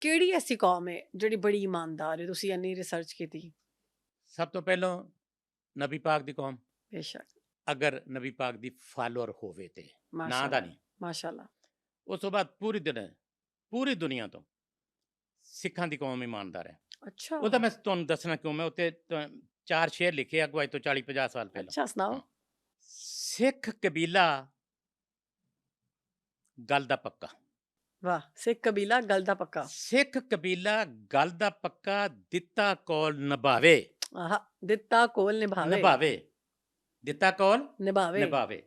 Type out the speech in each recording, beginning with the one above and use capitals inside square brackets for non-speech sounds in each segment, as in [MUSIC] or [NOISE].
ਕਿਹੜੀ ਐਸੀ ਕੌਮ ਹੈ ਜਿਹੜੀ ਬੜੀ ਇਮਾਨਦਾਰ ਹੈ ਤੁਸੀਂ ਇੰਨੀ ਰਿਸਰਚ ਕੀਤੀ। ਸਭ ਤੋਂ ਪਹਿਲਾਂ ਨਬੀ ਪਾਕ ਦੀ ਕੌਮ। ਬੇਸ਼ੱਕ। ਅਗਰ ਨਬੀ ਪਾਕ ਦੀ ਫਾਲੋਅਰ ਹੋਵੇ ਤੇ। ਨਾਂ ਦਾ ਨਹੀਂ। ਮਾਸ਼ਾਅੱਲਾ। ਉਸ ਤੋਂ ਬਾਅਦ ਪੂਰੀ ਦੁਨੀਆ ਪੂਰੀ ਦੁਨੀਆ ਤੋਂ ਸਿੱਖਾਂ ਦੀ ਕੌਮ ਇਮਾਨਦਾਰ ਹੈ। ਅੱਛਾ। ਉਹ ਤਾਂ ਮੈਂ ਤੁਹਾਨੂੰ ਦੱਸਣਾ ਕਿਉਂ? ਮੈਂ ਉੱਤੇ ਚਾਰ ਸ਼ੇਰ ਲਿਖੇ ਅਗਵਾਈ ਤੋਂ 40 50 ਸਾਲ ਪਹਿਲਾਂ। ਅੱਛਾ ਸੁਣਾਓ। ਸਿੱਖ ਕਬੀਲਾ ਗੱਲ ਦਾ ਪੱਕਾ। ਵਾਹ ਸਿੱਖ ਕਬੀਲਾ ਗੱਲ ਦਾ ਪੱਕਾ। ਸਿੱਖ ਕਬੀਲਾ ਗੱਲ ਦਾ ਪੱਕਾ ਦਿੱਤਾ ਕੋਲ ਨਿਭਾਵੇ। ਆਹਾ ਦਿੱਤਾ ਕੋਲ ਨਿਭਾਵੇ। ਨਿਭਾਵੇ। ਦਿੱਤਾ ਕੋਲ ਨਿਭਾਵੇ। ਨਿਭਾਵੇ।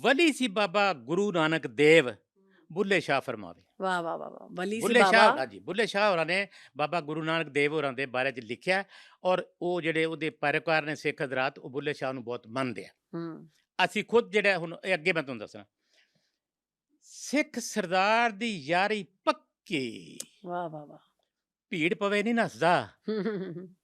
ਵਲੀ ਸੀ ਬਾਬਾ ਗੁਰੂ ਨਾਨਕ ਦੇਵ ਬੁੱਲੇ ਸ਼ਾਹ ਫਰਮਾਵੇ। ਵਾਹ ਵਾਹ ਵਾਹ ਵਾਹ ਵਲੀ ਸੀ ਬੁੱਲੇ ਸ਼ਾਹ ਬਾਬਾ। ਹਾਂਜੀ ਬੁੱਲੇ ਸ਼ਾਹ ਹੋਰਾਂ ਨੇ ਬਾਬਾ ਗੁਰੂ ਨਾਨਕ ਦੇਵ ਹੋਰਾਂ ਦੇ ਬਾਰੇ ਚ ਲਿਖਿਆ ਔਰ ਉਹ ਜਿਹੜੇ ਉਹਦੇ ਪੈਰੋਕਾਰ ਨੇ ਸਿੱਖ ਹਜ਼ਰਾਤ ਉਹ ਬੁੱਲੇ ਸ਼ਾਹ ਨੂੰ ਬਹੁਤ ਮੰਨਦੇ ਆ। ਹੂੰ। ਅਸੀਂ ਖੁਦ ਜਿਹੜਾ ਹੁਣ ਅੱਗੇ ਮੈਂ ਤੁਹਾਨੂੰ ਦੱਸਣਾ। ਸਿੱਖ ਸਰਦਾਰ ਦੀ ਯਾਰੀ ਪੱਕੀ। ਵਾਹ ਵਾਹ ਵਾਹ। ਭੀੜ ਪਵੇ ਨਹੀਂ ਨੱਸਦਾ [LAUGHS]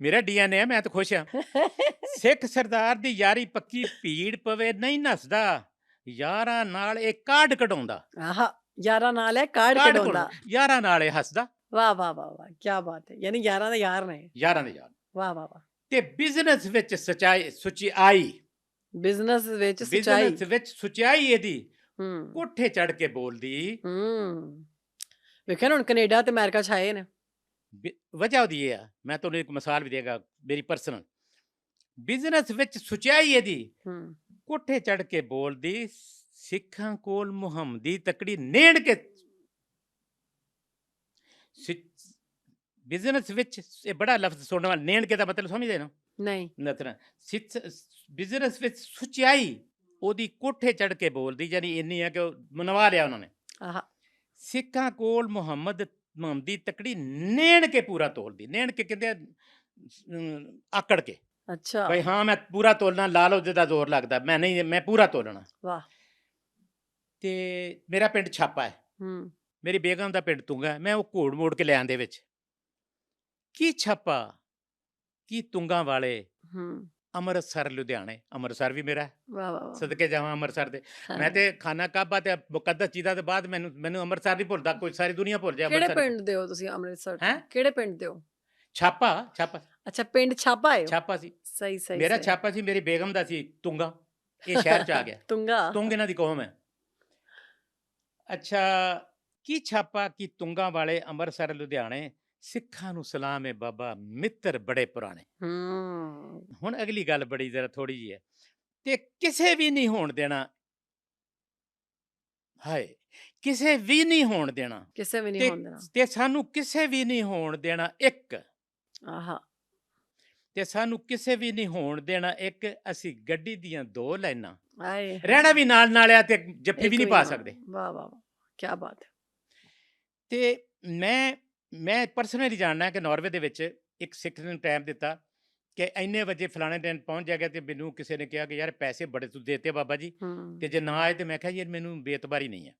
ਮੇਰਾ ਡੀਐਨਏ ਹੈ ਮੈਂ ਤਾਂ ਖੁਸ਼ ਹਾਂ। [LAUGHS] ਸਿੱਖ ਸਰਦਾਰ ਦੀ ਯਾਰੀ ਪੱਕੀ ਭੀੜ ਪਵੇ ਨਹੀਂ ਨੱਸਦਾ ਯਾਰਾਂ ਨਾਲ ਇਹ ਕਾਢ ਕਢਾਉਂਦਾ। ਆਹਾ ਯਾਰਾਂ ਨਾਲ ਹੈ ਕਾਰਡ ਕਾਢ ਕਢਾਉਂਦਾ। ਯਾਰਾਂ ਨਾਲ ਇਹ ਹੱਸਦਾ। ਵਾਹ ਵਾਹ ਵਾਹ ਵਾਹ ਕੀ ਬਾਤ ਹੈ। ਯਾਨੀ ਯਾਰਾਂ ਦੇ ਯਾਰ ਨੇ। ਯਾਰਾਂ ਦੇ ਯਾਰ। ਵਾਹ ਵਾਹ ਵਾਹ। ਤੇ ਬਿਜ਼ਨਸ ਵਿੱਚ ਸਚਾਈ ਸੁਚਾਈ। ਬਿਜ਼ਨਸ ਵਿੱਚ ਸਚਾਈ। ਬਿਜ਼ਨਸ ਵਿੱਚ ਸੁਚਾਈ ਇਹਦੀ। ਹੂੰ। ਕੋਠੇ ਚੜ ਕੇ ਬੋਲਦੀ। ਹੂੰ। ਵੇਖਿਆ ਨਾ ਹੁਣ ਕੈਨੇਡਾ ਤੇ ਅਮਰੀਕਾ ਚ ਆਏ ਨੇ। ਬਿ- ਵਜ੍ਹਾ ਉਹਦੀ ਇਹ ਆ ਮੈਂ ਤੁਹਾਨੂੰ ਇੱਕ ਮਿਸਾਲ ਵੀ ਦੇਗਾ ਮੇਰੀ ਪਰਸਨਲ ਬਿਜ਼ਨਸ ਵਿੱਚ ਸੁਚਾਈ ਇਹਦੀ। ਹੂੰ। ਕੋਠੇ ਚੜ ਕੇ ਬੋਲਦੀ ਸਿੱਖਾਂ ਕੋਲ ਮੁਹੰਮਦੀ ਤਕੜੀ ਨੇੜ ਕੇ। ਬਿਜ਼ਨਸ ਵਿੱਚ ਇਹ ਬੜਾ ਲਫ਼ਜ਼ ਸੁਣਨ ਵਾਲਾ ਨੇੜ ਕੇ ਦਾ ਮਤਲਬ ਸਮਝਦੇ ਨਾ। ਨਹੀਂ। ਨਤਨਾ ਬਿਜ਼ਨਸ ਵਿੱਚ ਸੁਚਾਈ। ਉਹਦੀ ਕੋਠੇ ਚੜ ਕੇ ਬੋਲਦੀ ਯਾਨੀ ਇੰਨੀ ਆ ਕਿ ਉਹ ਮਨਵਾ ਲਿਆ ਉਹਨਾਂ ਨੇ। ਆਹਾ। ਸਿੱਖਾਂ ਕੋਲ ਮੁਹੰਮਦ ਮੁਹੰਮਦੀ ਤਕੜੀ ਨੇਣ ਕੇ ਪੂਰਾ ਤੋਲਦੀ ਨੇਣ ਕੇ ਕਹਿੰਦੇ ਆ, ਅਮ, ਆਕੜ ਕੇ। ਅੱਛਾ। ਬਈ ਹਾਂ ਮੈਂ ਪੂਰਾ ਤੋਲਣਾ ਲਾ ਲਓ ਜਿਹਦਾ ਜ਼ੋਰ ਲੱਗਦਾ ਮੈਂ ਨਹੀਂ ਮੈਂ ਪੂਰਾ ਤੋਲਣਾ। ਵਾਹ। ਤੇ ਮੇਰਾ ਪਿੰਡ ਛਾਪਾ ਹੈ। ਹੂੰ। ਮੇਰੀ ਬੇਗਮ ਦਾ ਪਿੰਡ ਤੁੰਗਾ। ਮੈਂ ਉਹ ਘੋੜ ਮੋੜ ਕੇ ਲੈ ਆਂਦੇ ਵਿੱਚ। ਕੀ ਛਾਪਾ ਕੀ ਤੁੰਗਾ ਵਾਲੇ ਹੂੰ। ਅੰਮ੍ਰਿਤਸਰ ਲੁਧਿਆਣੇ। ਅੰਮ੍ਰਿਤਸਰ ਵੀ ਮੇਰਾ ਹੈ। ਵਾਹ ਵਾਹ ਵਾਹ ਸਦਕੇ ਜਾਵਾਂ ਅੰਮ੍ਰਿਤਸਰ ਦੇ। ਮੈਂ ਤੇ ਖਾਨਾ ਕਾਬਾ ਤੇ ਮੁਕੱਦਸ ਚੀਜ਼ਾਂ ਦੇ ਬਾਅਦ ਮੈਨੂੰ ਮੈਨੂੰ ਅੰਮ੍ਰਿਤਸਰ ਨਹੀਂ ਭੁੱਲਦਾ। ਕੋਈ ਸਾਰੀ ਦੁਨੀਆ ਭੁੱਲ ਜਾ ਕਿਹੜੇ ਅੰਮ੍ਰਿਤਸਰ ਪਿੰਡ ਦੇ ਹੋ ਤੁਸੀਂ ਅੰਮ੍ਰਿਤਸਰ? ਹੈਂ? ਕਿਹੜੇ ਪਿੰਡ ਦੇ ਹੋ? ਛਾਪਾ ਛਾਪਾ। ਅੱਛਾ ਪਿੰਡ ਛਾਪਾ ਹੈ ਛਾਪਾ ਸੀ। ਸਹੀ ਸਹੀ ਮੇਰਾ ਸਹੀ। ਛਾਪਾ ਸੀ ਮੇਰੀ ਬੇਗਮ ਦਾ ਸੀ ਤੁੰਗਾ। ਇਹ ਸ਼ਹਿਰ ਚ ਆ ਗਿਆ। [LAUGHS] ਤੁੰਗਾ? ਤੁੰਗ ਇਹਨਾਂ ਦੀ ਕੌਮ ਹੈ। ਅੱਛਾ ਕੀ ਛਾਪਾ ਕੀ ਤੁੰਗਾ ਵਾਲੇ ਅੰਮ੍ਰਿਤਸਰ ਲੁਧਿਆਣੇ ਸਿੱਖਾਂ ਨੂੰ ਸਲਾਮ ਹੈ ਬਾਬਾ ਮਿੱਤਰ ਬੜੇ ਪੁਰਾਣੇ। ਹੂੰ। ਹੁਣ ਅਗਲੀ ਗੱਲ ਬੜੀ ਜ਼ਰਾ ਥੋੜੀ ਜੀ ਹੈ। ਤੇ ਕਿਸੇ ਵੀ ਨਹੀਂ ਹੋਣ ਦੇਣਾ। ਹਾਏ ਕਿਸੇ ਵੀ ਨਹੀਂ ਹੋਣ ਦੇਣਾ। ਕਿਸੇ ਵੀ ਨਹੀਂ ਤੇ ਹੁੰਦਾ ਤੇ ਸਾਨੂੰ ਕਿਸੇ ਵੀ ਨਹੀਂ ਹੋਣ ਦੇਣਾ ਇੱਕ। ਆਹਾ। ਤੇ ਸਾਨੂੰ ਕਿਸੇ ਵੀ ਨਹੀਂ ਹੋਣ ਦੇਣਾ ਇੱਕ। ਅਸੀਂ ਗੱਡੀ ਦੀਆਂ ਦੋ ਲਾਈਨਾਂ। ਆਏ ਰਹਿਣਾ ਵੀ ਨਾਲ ਨਾਲ ਆ ਤੇ ਜੱਫੀ ਵੀ ਨਹੀਂ ਪਾ। ਸਕਦੇ। ਵਾਹ ਵਾਹ ਵਾਹ। ਕੀ ਬਾਤ। ਹੈ ਤੇ ਮੈਂ ਮੈਂ ਪਰਸਨਲੀ ਜਾਣਦਾ ਕਿ ਨਾਰਵੇ ਦੇ ਵਿੱਚ ਇੱਕ ਸਿੱਖ ਨੇ ਟਾਈਮ ਦਿੱਤਾ ਕਿ ਇੰਨੇ ਵਜੇ ਫਲਾਣੇ ਦਿਨ ਪਹੁੰਚ ਜਾਏਗਾ ਤੇ ਮੈਨੂੰ ਕਿਸੇ ਨੇ ਕਿਹਾ ਕਿ ਯਾਰ ਪੈਸੇ ਬੜੇ ਤੂੰ ਦੇਤੇ ਬਾਬਾ ਜੀ ਤੇ ਜੇ ਨਾ ਆਏ ਤੇ ਮੈਂ ਕਿਹਾ ਯਾਰ ਮੈਨੂੰ ਬੇਤਬਾਰੀ ਨਹੀਂ ਹੈ।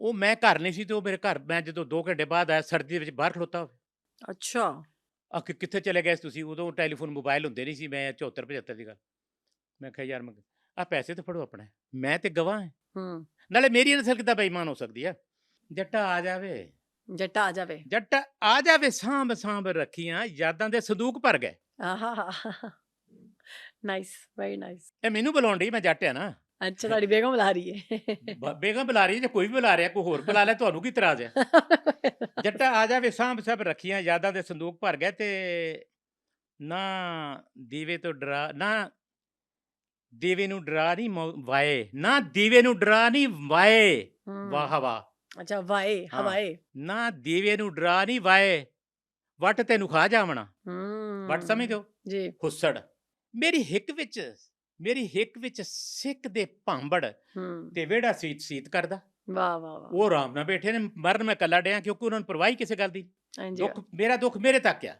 ਉਹ ਮੈਂ ਘਰ ਨਹੀਂ ਸੀ ਤੇ ਉਹ ਮੇਰੇ ਘਰ ਮੈਂ ਜਦੋਂ 2 ਘੰਟੇ ਬਾਅਦ ਆਇਆ ਸਰਦੀ ਦੇ ਵਿੱਚ ਬਾਹਰ ਖਲੋਤਾ ਹੋਵੇ ਅੱਛਾ। ਆ ਕਿ ਕਿੱਥੇ ਚਲੇ ਗਏ ਤੁਸੀਂ? ਉਦੋਂ ਟੈਲੀਫੋਨ ਮੋਬਾਈਲ ਹੁੰਦੇ ਨਹੀਂ ਸੀ ਮੈਂ 74 75 ਦੀ ਗੱਲ। ਮੈਂ ਕਿਹਾ ਯਾਰ ਮੈਂ ਆ ਪੈਸੇ ਤੇ ਫੜੋ ਆਪਣੇ ਮੈਂ ਤੇ ਗਵਾਹ ਹਾਂ। ਹੂੰ। ਨਾਲੇ ਮੇਰੀ ਨਸਲ ਕਿੱਦਾਂ ਬੇਈਮਾਨ ਹੋ ਸਕਦੀ ਹੈ ਜੱਟਾ ਆ ਜਾਵੇ ਜੱਟਾ ਆ ਜਾਵੇ। ਜੱਟ ਆ ਜਾਵੇ ਸਾਂਭ ਸਾਂਭ ਰੱਖੀਆਂ ਯਾਦਾਂ ਦੇ ਸੰਦੂਕ ਭਰ ਗਏ। ਆਹਾ ਨਾਈਸ ਵੈਰੀ ਨਾਈਸ ਇਹ ਮੈਨੂੰ ਬੁਲਾਉਣ ਡਈ ਮੈਂ ਜੱਟ ਆ ਨਾ। ਅੱਛਾ ਤੁਹਾਡੀ ਬੇਗਮ ਬੁਲਾ ਰਹੀ ਹੈ ਬ- ਬੇਗਮ ਬੁਲਾ ਰਹੀ ਹੈ ਜੇ ਕੋਈ ਵੀ ਬੁਲਾ ਰਿਹਾ ਕੋਈ ਹੋਰ ਬੁਲਾ ਲੈ ਤੁਹਾਨੂੰ ਕੀ ਇਤਰਾਜ਼ ਹੈ? ਜੱਟਾ ਆ ਜਾਵੇ ਸਾਂਭ ਸਭ ਰੱਖੀਆਂ ਯਾਦਾਂ ਦੇ ਸੰਦੂਕ ਭਰ ਗਏ ਤੇ ਨਾ ਦੀਵੇ ਤੋਂ ਡਰਾ ਨਾ ਦੀਵੇ ਨੂੰ ਡਰਾ ਨਹੀਂ ਮੌ- ਵਾਏ ਨਾ ਦੀਵੇ ਨੂੰ ਡਰਾ ਨਹੀਂ ਵਾਏ। ਵਾਹ ਵਾਹ। ਅੱਛਾ ਵਾਏ ਹਾਂ। ਹਵਾਏ। ਨਾ ਦੀਵੇ ਨੂੰ ਡਰਾ ਨਹੀਂ ਵਾਏ। ਵਟ ਤੈਨੂੰ ਖਾ ਜਾਵਣਾ। ਹੂੰ ਵਟ ਸਮਝਦੇ ਹੋ? ਜੀ। ਹੁੱਸੜ। ਮੇਰੀ ਹਿੱਕ ਵਿੱਚ ਮੇਰੀ ਹਿੱਕ ਵਿੱਚ ਸਿੱਖ ਦੇ ਭਾਂਬੜ ਹੂੰ। ਤੇ ਵਿਹੜਾ ਸੀਤ ਸੀਤ ਕਰਦਾ। ਵਾਹ ਵਾਹ ਵਾਹ। ਉਹ ਆਰਾਮ ਨਾਲ ਬੈਠੇ ਨੇ ਮਰਨ ਮੈਂ ਕੱਲਾ ਡਿਆ ਕਿਉਂਕਿ ਉਹਨਾਂ ਨੂੰ ਪਰਵਾਹੀ ਕਿਸੇ ਗੱਲ ਦੀ। ਹਾਂਜੀ। ਦੁੱਖ ਮੇਰਾ ਦੁੱਖ ਮੇਰੇ ਤੱਕ ਆ।